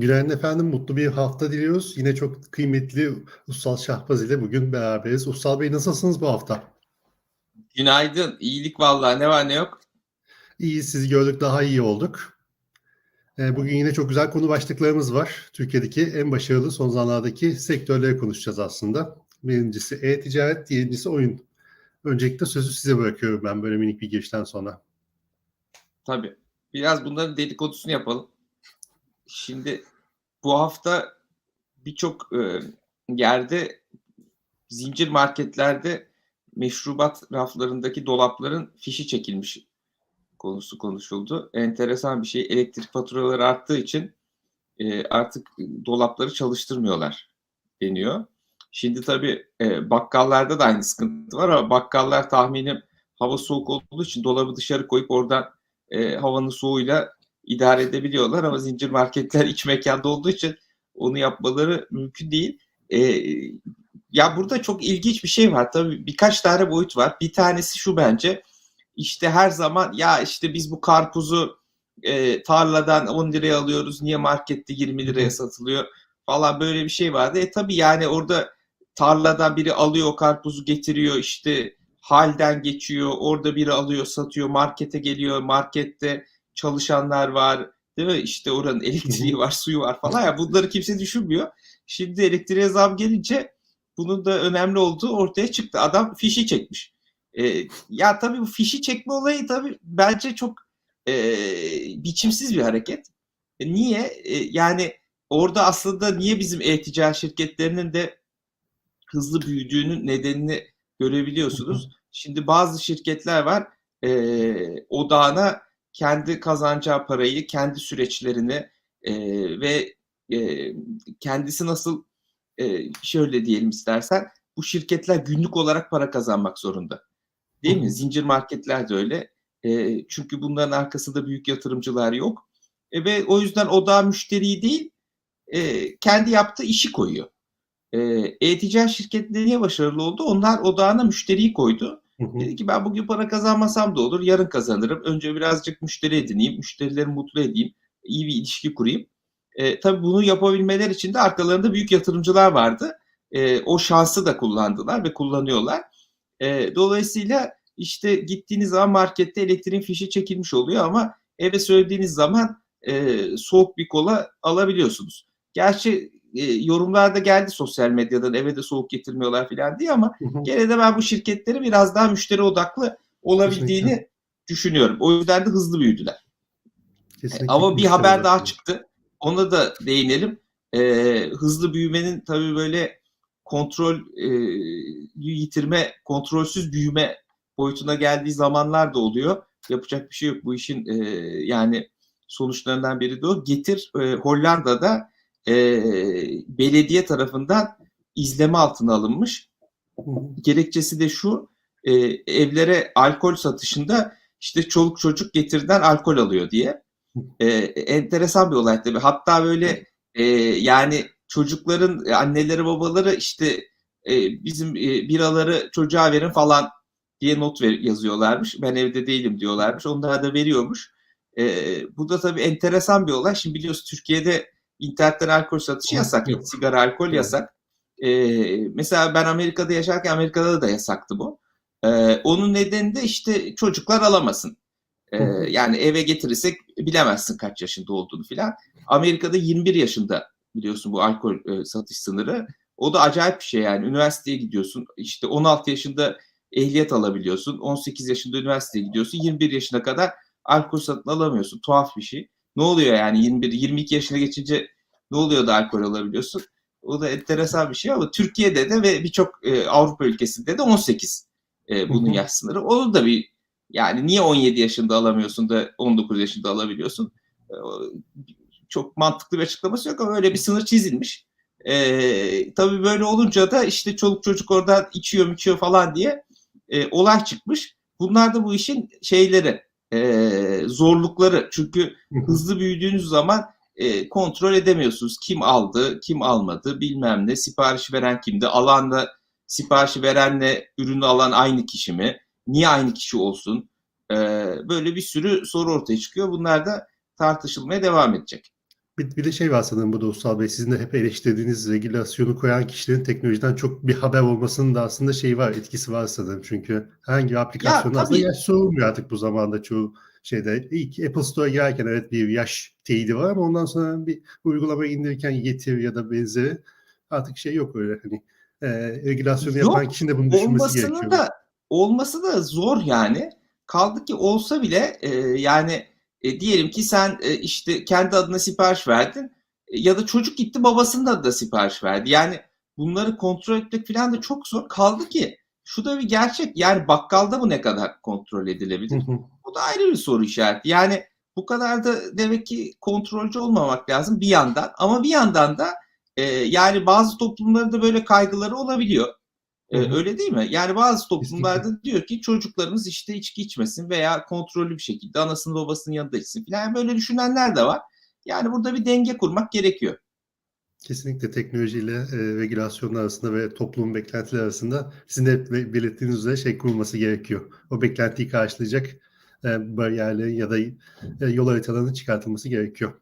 Günaydın efendim, mutlu bir hafta diliyoruz. Yine çok kıymetli Ussal Şahbaz ile bugün beraberiz. Ussal Bey nasılsınız bu hafta? Günaydın. İyilik vallahi ne var ne yok. İyi, sizi gördük daha iyi olduk. Ee, Bugün yine çok güzel konu başlıklarımız var. Türkiye'deki en başarılı son zamanlardaki sektörleri konuşacağız aslında. Birincisi e-ticaret, diğerincisi oyun. Öncelikle sözü size bırakıyorum ben böyle minik bir girişten sonra. Tabii. Biraz bunların dedikodusunu yapalım. Şimdi bu hafta birçok e, yerde zincir marketlerde meşrubat raflarındaki dolapların fişi çekilmiş konusu konuşuldu. Enteresan bir şey. Elektrik faturaları arttığı için e, artık dolapları çalıştırmıyorlar deniyor. Şimdi tabii e, bakkallarda da aynı sıkıntı var ama bakkallar tahminim hava soğuk olduğu için dolabı dışarı koyup oradan e, havanın soğuğuyla idare edebiliyorlar ama zincir marketler iç mekanda olduğu için onu yapmaları mümkün değil. E, ya burada çok ilginç bir şey var. Tabii birkaç tane boyut var. Bir tanesi şu bence. İşte her zaman ya işte biz bu karpuzu e, tarladan 10 liraya alıyoruz. Niye markette 20 liraya satılıyor falan böyle bir şey vardı. E tabii yani orada tarladan biri alıyor karpuzu getiriyor işte halden geçiyor. Orada biri alıyor satıyor markete geliyor. Markette çalışanlar var. Değil mi? İşte oranın elektriği var, suyu var falan. Ya bunları kimse düşünmüyor. Şimdi elektriğe zam gelince bunun da önemli olduğu ortaya çıktı. Adam fişi çekmiş. E, ya tabii bu fişi çekme olayı tabii bence çok e, biçimsiz bir hareket. E, niye? E, yani orada aslında niye bizim e-ticaret şirketlerinin de hızlı büyüdüğünün nedenini görebiliyorsunuz. Şimdi bazı şirketler var e, odağına kendi kazanacağı parayı, kendi süreçlerini e, ve e, kendisi nasıl e, şöyle diyelim istersen bu şirketler günlük olarak para kazanmak zorunda. Değil mi? Zincir marketler de öyle. E, çünkü bunların arkasında büyük yatırımcılar yok. E, ve o yüzden odağa müşteriyi değil e, kendi yaptığı işi koyuyor. E, e-ticaret şirketleri niye başarılı oldu? Onlar odağına müşteriyi koydu. Dedi ki ben bugün para kazanmasam da olur, yarın kazanırım. Önce birazcık müşteri edineyim, müşterileri mutlu edeyim, iyi bir ilişki kurayım. E, tabii bunu yapabilmeler için de arkalarında büyük yatırımcılar vardı. E, o şansı da kullandılar ve kullanıyorlar. E, dolayısıyla işte gittiğiniz zaman markette elektriğin fişi çekilmiş oluyor ama eve söylediğiniz zaman e, soğuk bir kola alabiliyorsunuz. Gerçi e, yorumlarda geldi sosyal medyadan eve de soğuk getirmiyorlar falan diye ama gene de ben bu şirketleri biraz daha müşteri odaklı olabildiğini Kesinlikle. düşünüyorum. O yüzden de hızlı büyüdüler. Kesinlikle Ama bir haber daha çıktı. Ona da değinelim. Ee, hızlı büyümenin tabii böyle kontrol e, yitirme, kontrolsüz büyüme boyutuna geldiği zamanlar da oluyor. Yapacak bir şey yok. Bu işin e, yani sonuçlarından biri de o. Getir e, Hollanda'da e, belediye tarafından izleme altına alınmış. Gerekçesi de şu e, evlere alkol satışında işte çoluk çocuk getirden alkol alıyor diye. E, enteresan bir olay tabii. Hatta böyle e, yani çocukların anneleri babaları işte e, bizim e, biraları çocuğa verin falan diye not ver, yazıyorlarmış. Ben evde değilim diyorlarmış. Onlar da veriyormuş. E, bu da tabii enteresan bir olay. Şimdi biliyorsun Türkiye'de internetten alkol satışı yasak. Yok. Sigara, alkol yasak. E, mesela ben Amerika'da yaşarken Amerika'da da yasaktı bu. E, onun nedeni de işte çocuklar alamasın. E, yani eve getirirsek bilemezsin kaç yaşında olduğunu filan. Amerika'da 21 yaşında biliyorsun bu alkol e, satış sınırı. O da acayip bir şey yani. Üniversiteye gidiyorsun. işte 16 yaşında ehliyet alabiliyorsun. 18 yaşında üniversiteye gidiyorsun. 21 yaşına kadar alkol satın alamıyorsun. Tuhaf bir şey. Ne oluyor yani 21 22 yaşına geçince ne oluyor da alkol alabiliyorsun? O da enteresan bir şey ama Türkiye'de de ve birçok e, Avrupa ülkesinde de 18 e, bunun yaş sınırı. Onun da bir yani niye 17 yaşında alamıyorsun da 19 yaşında alabiliyorsun? E, çok mantıklı bir açıklaması yok ama öyle bir sınır çizilmiş. E, tabii böyle olunca da işte çoluk çocuk oradan içiyor içiyor falan diye e, olay çıkmış. Bunlar da bu işin şeyleri, e, zorlukları. Çünkü hızlı büyüdüğünüz zaman e, kontrol edemiyorsunuz. Kim aldı, kim almadı bilmem ne. Sipariş veren kimdi? Alan da siparişi verenle ürünü alan aynı kişi mi? Niye aynı kişi olsun? E, böyle bir sürü soru ortaya çıkıyor. Bunlar da tartışılmaya devam edecek. Bir, bir de şey var sanırım burada Ulusal Bey, sizin de hep eleştirdiğiniz regülasyonu koyan kişilerin teknolojiden çok bir haber olmasının da aslında şeyi var, etkisi var sanırım. Çünkü herhangi bir aplikasyonda aslında yaş sorulmuyor artık bu zamanda çoğu şeyde. İlk Apple Store'a girerken evet bir yaş teyidi var ama ondan sonra bir uygulama indirirken yetir ya da benzeri artık şey yok öyle hani e, regülasyonu Yok, yapan kişinin de bunu düşünmesi gerekiyor. da olması da zor yani. Kaldı ki olsa bile e, yani e, diyelim ki sen e, işte kendi adına sipariş verdin e, ya da çocuk gitti babasının adına sipariş verdi. Yani bunları kontrol etmek falan da çok zor. Kaldı ki şu da bir gerçek. Yani bakkalda bu ne kadar kontrol edilebilir? Bu da ayrı bir soru işareti. Yani bu kadar da demek ki kontrolcü olmamak lazım bir yandan. Ama bir yandan da e, yani bazı toplumlarda böyle kaygıları olabiliyor. E, hı. öyle değil mi? Yani bazı toplumlarda diyor ki çocuklarımız işte içki içmesin veya kontrollü bir şekilde anasının babasının yanında içsin falan. Yani böyle düşünenler de var. Yani burada bir denge kurmak gerekiyor. Kesinlikle teknolojiyle e, regülasyonlar arasında ve toplumun beklentileri arasında sizin de belirttiğiniz üzere şey kurulması gerekiyor. O beklentiyi karşılayacak e, bariyerlerin ya da e, yol haritalarının çıkartılması gerekiyor.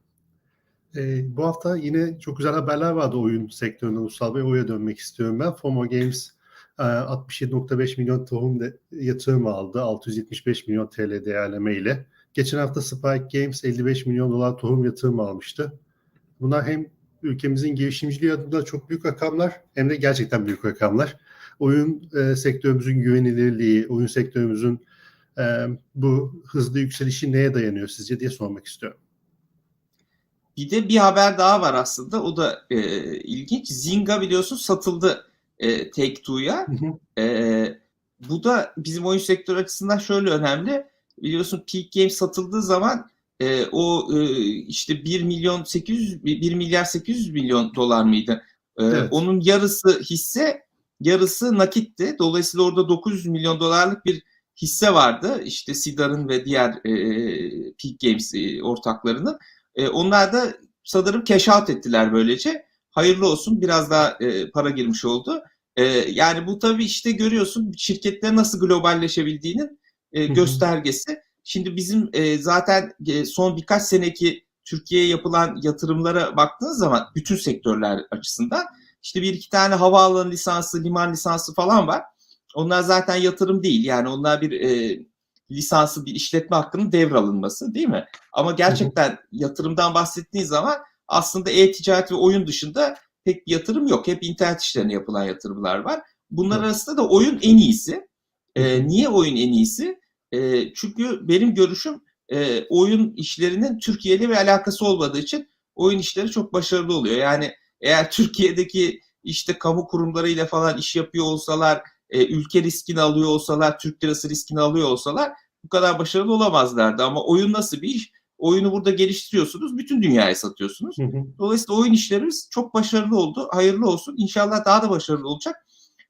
E, bu hafta yine çok güzel haberler vardı oyun sektöründen Ulusal Bey. Oraya dönmek istiyorum ben. FOMO Games 67.5 milyon tohum yatırım aldı. 675 milyon TL değerlemeyle. Geçen hafta Spike Games 55 milyon dolar tohum yatırım almıştı. Bunlar hem ülkemizin girişimciliği adına çok büyük rakamlar hem de gerçekten büyük rakamlar. Oyun e, sektörümüzün güvenilirliği, oyun sektörümüzün e, bu hızlı yükselişi neye dayanıyor sizce diye sormak istiyorum. Bir de bir haber daha var aslında. O da e, ilginç. Zynga biliyorsun satıldı e, Take-Two'ya. Hı hı. E, bu da bizim oyun sektörü açısından şöyle önemli. Biliyorsun Peak Games satıldığı zaman e, o e, işte 1 milyon 800 1 milyar 800 milyon dolar mıydı? E, Evet. Onun yarısı hisse, yarısı nakitti. Dolayısıyla orada 900 milyon dolarlık bir hisse vardı. İşte Sidar'ın ve diğer e, Peak Games e, ortaklarının. E, onlar da sanırım cash out ettiler böylece. Hayırlı olsun biraz daha e, para girmiş oldu. E, yani bu tabii işte görüyorsun şirketler nasıl globalleşebildiğinin e, göstergesi. Şimdi bizim e, zaten e, son birkaç seneki Türkiye'ye yapılan yatırımlara baktığınız zaman bütün sektörler açısından işte bir iki tane havaalanı lisansı, liman lisansı falan var. Onlar zaten yatırım değil. Yani onlar bir e, lisansı, bir işletme hakkının devralınması değil mi? Ama gerçekten yatırımdan bahsettiğiniz zaman aslında e-ticaret ve oyun dışında pek yatırım yok. Hep internet işlerine yapılan yatırımlar var. Bunlar Evet. arasında da oyun en iyisi. E, niye oyun en iyisi? E, çünkü benim görüşüm e, oyun işlerinin Türkiye ile bir alakası olmadığı için oyun işleri çok başarılı oluyor. Yani eğer Türkiye'deki işte kamu kurumlarıyla falan iş yapıyor olsalar, e, ülke riskini alıyor olsalar, Türk lirası riskini alıyor olsalar bu kadar başarılı olamazlardı. Ama oyun nasıl bir iş? Oyunu burada geliştiriyorsunuz, bütün dünyaya satıyorsunuz. Hı hı. Dolayısıyla oyun işlerimiz çok başarılı oldu. Hayırlı olsun. İnşallah daha da başarılı olacak.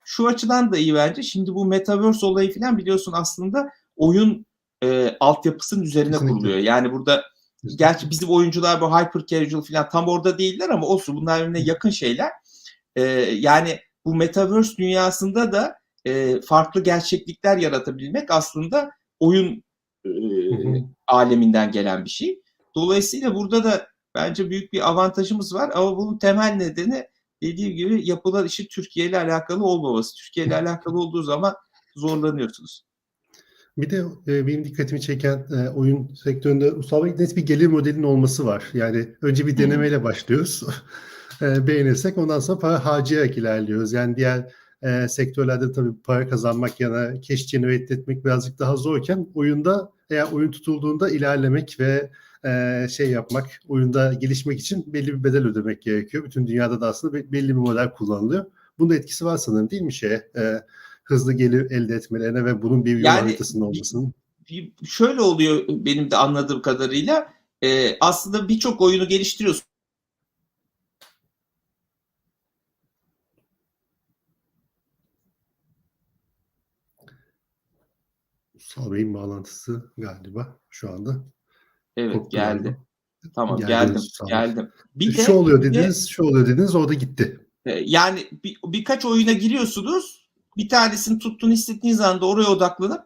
Şu açıdan da iyi bence. Şimdi bu Metaverse olayı falan biliyorsun aslında oyun e, altyapısının üzerine Kesinlikle. kuruluyor. Yani burada gerçi bizim oyuncular bu hyper casual falan tam orada değiller ama olsun bunlar birbirine yakın şeyler. E, yani bu Metaverse dünyasında da e, farklı gerçeklikler yaratabilmek aslında oyun e, hı. aleminden gelen bir şey. Dolayısıyla burada da bence büyük bir avantajımız var ama bunun temel nedeni dediğim gibi yapılan işi Türkiye ile alakalı olmaması. Türkiye ile alakalı olduğu zaman zorlanıyorsunuz. Bir de e, benim dikkatimi çeken e, oyun sektöründe Bey net bir gelir modelinin olması var. Yani önce bir denemeyle başlıyoruz. E, beğenirsek ondan sonra para harcayarak ilerliyoruz. Yani diğer e, sektörlerde tabii para kazanmak yana cash generate etmek birazcık daha zorken oyunda eğer oyun tutulduğunda ilerlemek ve e, şey yapmak, oyunda gelişmek için belli bir bedel ödemek gerekiyor. Bütün dünyada da aslında be- belli bir model kullanılıyor. Bunun etkisi var sanırım değil mi şeye? E, hızlı gelir elde etmelerine ve bunun bir yol Yani haritasının olmasının. Şöyle oluyor benim de anladığım kadarıyla e, aslında birçok oyunu geliştiriyorsun. Ulusal Bey'in bağlantısı galiba şu anda. Evet Koptu geldi. galiba. Tamam Geldi, geldim ol. geldim. Bir de şu oluyor bir de- dediniz, şu oluyor dediniz, orada gitti. E, Yani bir, birkaç oyuna giriyorsunuz. Bir tanesini tuttuğunu hissettiğiniz anda oraya odaklanıp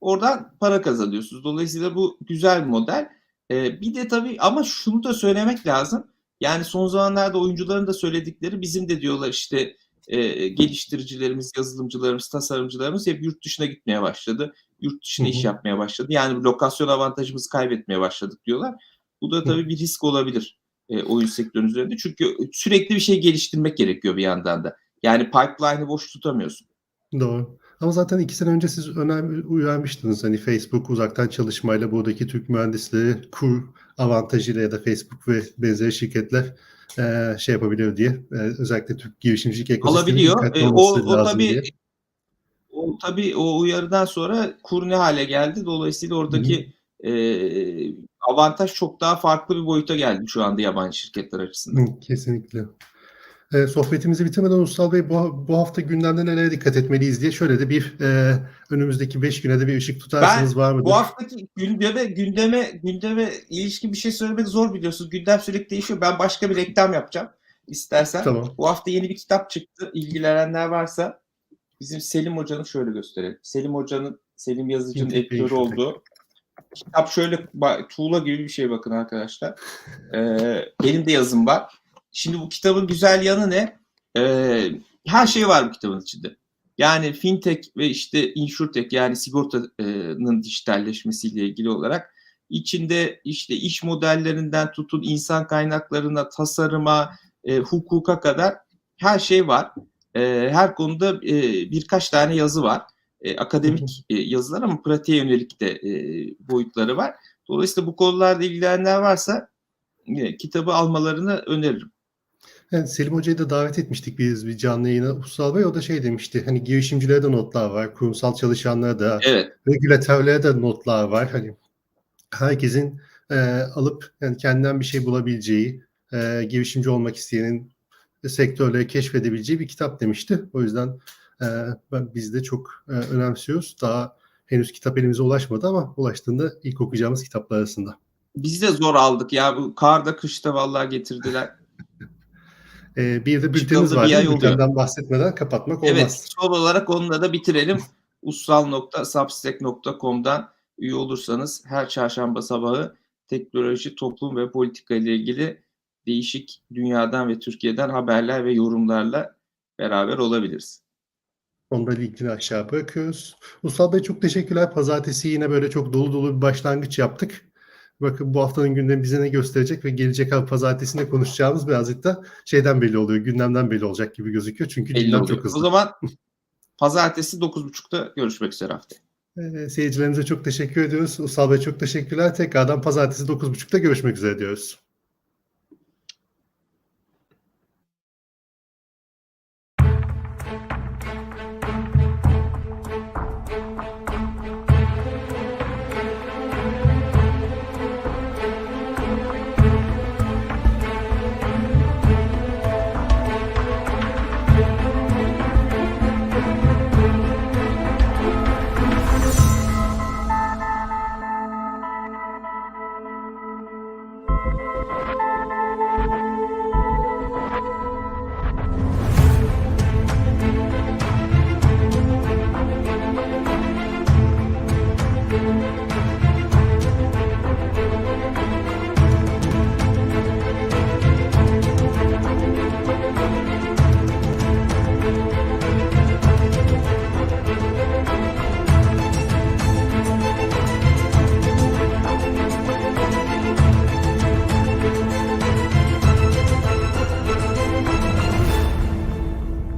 oradan para kazanıyorsunuz. Dolayısıyla bu güzel bir model. E, bir de tabii ama şunu da söylemek lazım. Yani son zamanlarda oyuncuların da söyledikleri bizim de diyorlar işte e, geliştiricilerimiz, yazılımcılarımız, tasarımcılarımız hep yurt dışına gitmeye başladı. Yurt dışına Hı iş yapmaya başladı. Yani lokasyon avantajımızı kaybetmeye başladık diyorlar. Bu da tabii bir risk olabilir e, oyun sektörünün üzerinde. Çünkü sürekli bir şey geliştirmek gerekiyor bir yandan da. Yani pipeline'ı boş tutamıyorsun. Doğru. Ama zaten iki sene önce siz önem uyarmıştınız. Hani Facebook uzaktan çalışmayla buradaki Türk mühendisleri kur avantajıyla ya da Facebook ve benzeri şirketler e, şey yapabiliyor diye. E, özellikle Türk girişimcilik ekosistemi Alabiliyor. E, o, o tabii diye. O tabii o uyarıdan sonra kur ne hale geldi. Dolayısıyla oradaki e, avantaj çok daha farklı bir boyuta geldi şu anda yabancı şirketler açısından. Hı, Kesinlikle. E, sohbetimizi bitirmeden Ulusal Bey bu, bu hafta gündemde nelere dikkat etmeliyiz diye şöyle de bir e, önümüzdeki 5 güne de bir ışık tutarsınız var mıdır? Bu haftaki gündeme gündeme gündeme ilişkin bir şey söylemek zor biliyorsunuz. Gündem sürekli değişiyor. Ben başka bir reklam yapacağım istersen. Tamam. Bu hafta yeni bir kitap çıktı. İlgilenenler varsa bizim Selim Hoca'nın şöyle gösterelim. Selim Hoca'nın Selim Yazıcı'nın editörü olduğu kitap şöyle tuğla gibi bir şey bakın arkadaşlar. Ee, benim de yazım var. Şimdi bu kitabın güzel yanı ne? Ee, her şey var bu kitabın içinde. Yani fintech ve işte insurtech yani sigortanın dijitalleşmesiyle ilgili olarak içinde işte iş modellerinden tutun insan kaynaklarına, tasarıma, e, hukuka kadar her şey var. E, her konuda e, birkaç tane yazı var. E, akademik e, yazılar ama pratiğe yönelik de e, boyutları var. Dolayısıyla bu konularda ilgilenenler varsa e, kitabı almalarını öneririm. Yani Selim Hoca'yı da davet etmiştik biz bir canlı yayına. Ulusal Bey o da şey demişti. Hani girişimcilere de notlar var. Kurumsal çalışanlara da, Evet. regülatörlere de notlar var. Hani herkesin e, alıp yani kendinden bir şey bulabileceği, e, girişimci olmak isteyenin sektörleri keşfedebileceği bir kitap demişti. O yüzden e, ben, biz de çok e, önemsiyoruz. Daha henüz kitap elimize ulaşmadı ama ulaştığında ilk okuyacağımız kitaplar arasında. Biz de zor aldık ya. Bu karda kışta vallahi getirdiler. E, bir de bültenimiz var. Bültenden bahsetmeden kapatmak olmaz. Evet, son olarak onunla da bitirelim. ussal.substack.com'dan üye olursanız her çarşamba sabahı teknoloji, toplum ve politika ile ilgili değişik dünyadan ve Türkiye'den haberler ve yorumlarla beraber olabiliriz. Onda linkini aşağı bırakıyoruz. Ulusal Bey çok teşekkürler. Pazartesi yine böyle çok dolu dolu bir başlangıç yaptık. Bakın bu haftanın gündemi bize ne gösterecek ve gelecek hafta pazartesinde konuşacağımız birazcık da şeyden belli oluyor. Gündemden belli olacak gibi gözüküyor. Çünkü Belli gündem oluyor. çok hızlı. O zaman pazartesi 9.30'da görüşmek üzere haftaya. Ee, seyircilerimize çok teşekkür ediyoruz. Ulusal Bey çok teşekkürler. Tekrardan pazartesi 9.30'da görüşmek üzere diyoruz.